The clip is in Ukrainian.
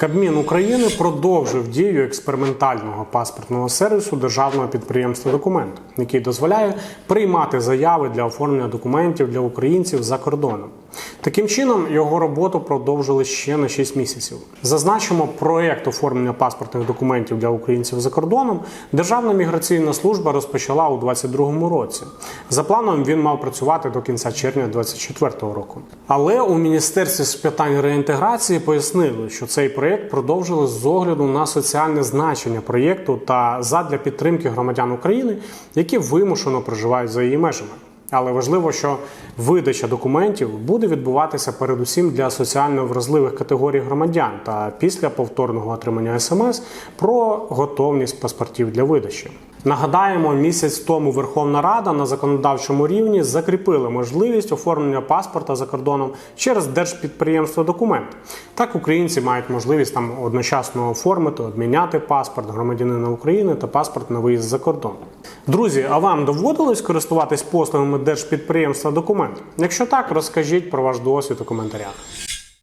Кабмін України продовжив дію експериментального паспортного сервісу державного підприємства Документ, який дозволяє приймати заяви для оформлення документів для українців за кордоном. Таким чином, його роботу продовжили ще на 6 місяців. Зазначимо, проект оформлення паспортних документів для українців за кордоном Державна міграційна служба розпочала у 2022 році. За планом він мав працювати до кінця червня 2024 року. Але у міністерстві з питань реінтеграції пояснили, що цей проєкт продовжили з огляду на соціальне значення проєкту та задля підтримки громадян України, які вимушено проживають за її межами. Але важливо, що видача документів буде відбуватися передусім для соціально вразливих категорій громадян та після повторного отримання смс про готовність паспортів для видачі. Нагадаємо, місяць тому Верховна Рада на законодавчому рівні закріпила можливість оформлення паспорта за кордоном через держпідприємство документ. Так українці мають можливість там одночасно оформити, обміняти паспорт громадянина України та паспорт на виїзд за кордон. Друзі, а вам доводилось користуватись послугами держпідприємства документ? Якщо так, розкажіть про ваш досвід у коментарях.